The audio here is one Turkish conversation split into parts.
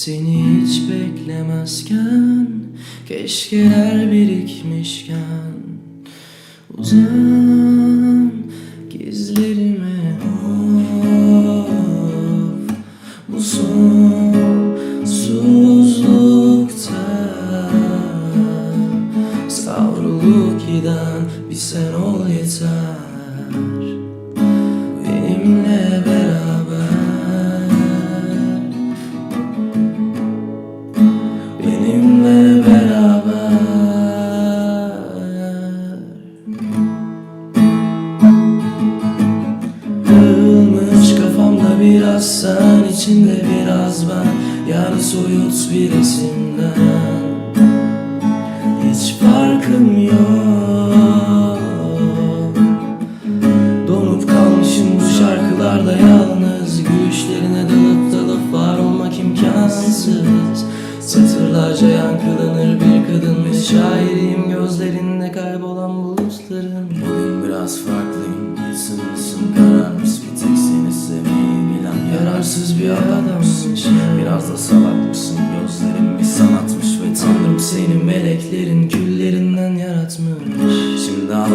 Seni hiç beklemezken Keşkeler birikmişken. Uzan gizlerime of. Bu sonsuzlukta Savrulup giden bir sen ol yeter biraz sen içinde biraz ben Yani soyut bir resimden. Hiç farkım yok. Donup kalmışım bu şarkılarda yalnız. Gülüşlerine dalıp dalıp var olmak imkansız. Satırlarca yankılanır bir kadın ve şairiyim. Gözlerinde kaybolan bulutların. Bugün biraz farklıyım. Gitsin misin Yararsız bir adammış Biraz da salak mısın Gözlerin bir sanatmış ve tanrım Seni meleklerin küllerinden yaratmış. Şimdi al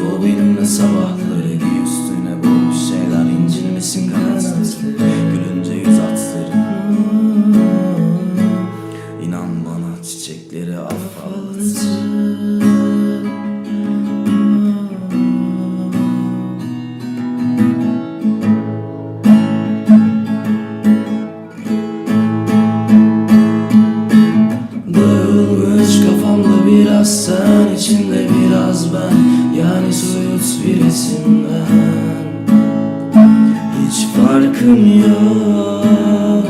Doğu benimle sabahları. Giy üstüne bu şeyler incinmesin kanatları Gülünce yüz atları İnan bana çiçekleri afallatır içinde biraz ben Yani soyut bir resimden Hiç farkım yok.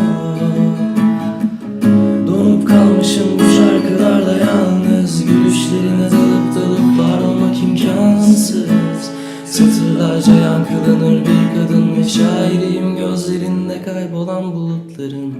Donup kalmışım bu şarkılarda yalnız. Gülüşlerine dalıp dalıp var olmak imkansız. Satırlarca yankılanır bir kadın ve şairiyim. Gözlerinde kaybolan bulutların